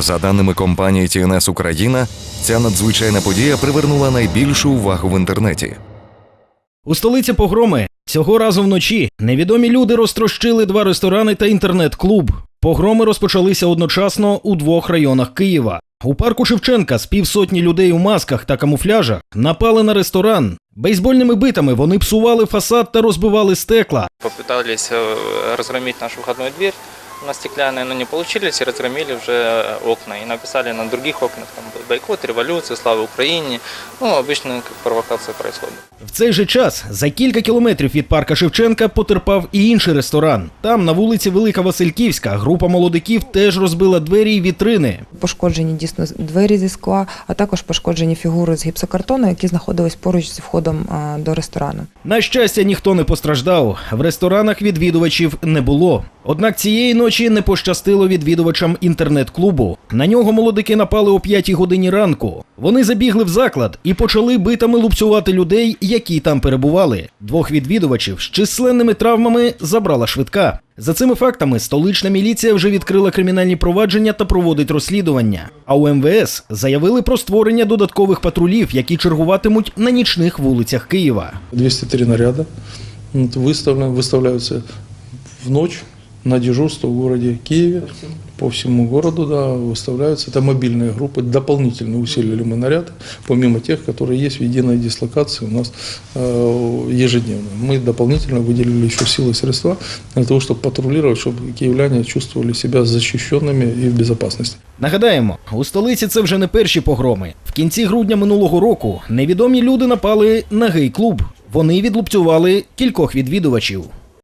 За даними компанії TNS Україна, ця надзвичайна подія привернула найбільшу увагу в інтернеті. У столиці погроми цього разу вночі невідомі люди розтрощили два ресторани та інтернет-клуб. Погроми розпочалися одночасно у двох районах Києва. У парку Шевченка з півсотні людей у масках та камуфляжах напали на ресторан. Бейсбольними битами вони псували фасад та розбивали стекла. Попытались э, разгромить нашу входную дверь на стеклянной, но не получились и разгромили уже э, окна. И написали на других окнах там бойкот, революция, слава Украине. Ну, обычно как провокация происходит. В цей же час за кілька кілометрів від парка Шевченка потерпав і інший ресторан. Там, на вулиці Велика Васильківська, група молодиків теж розбила двері й вітрини. Пошкоджені дійсно двері зі скла, а також пошкоджені фігури з гіпсокартону, які знаходились поруч з входом до ресторану. На щастя, ніхто не постраждав. В ресторанах відвідувачів не було. Однак цієї ночі не пощастило відвідувачам інтернет-клубу. На нього молодики напали о п'ятій годині ранку. Вони забігли в заклад і почали битами лупцювати людей, які там перебували. Двох відвідувачів з численними травмами забрала швидка. За цими фактами столична міліція вже відкрила кримінальні провадження та проводить розслідування. А у МВС заявили про створення додаткових патрулів, які чергуватимуть на нічних вулицях Києва. 203 наряда вот, выставлены, выставляются в ночь на дежурство в городе Киеве. По всему городу, да, выставляются. Это мобильные группы. Дополнительно усилили мы наряды, помимо тех, которые есть в единой дислокации у нас э, ежедневно. Мы дополнительно выделили еще силы и средства для того, чтобы патрулировать, чтобы киевляне чувствовали себя защищенными и в безопасности. Нагадаємо, у столиці це вже не перші погроми. В кінці грудня минулого року невідомі люди напали на гей-клуб. Вони відлупцювали кількох відвідувачів.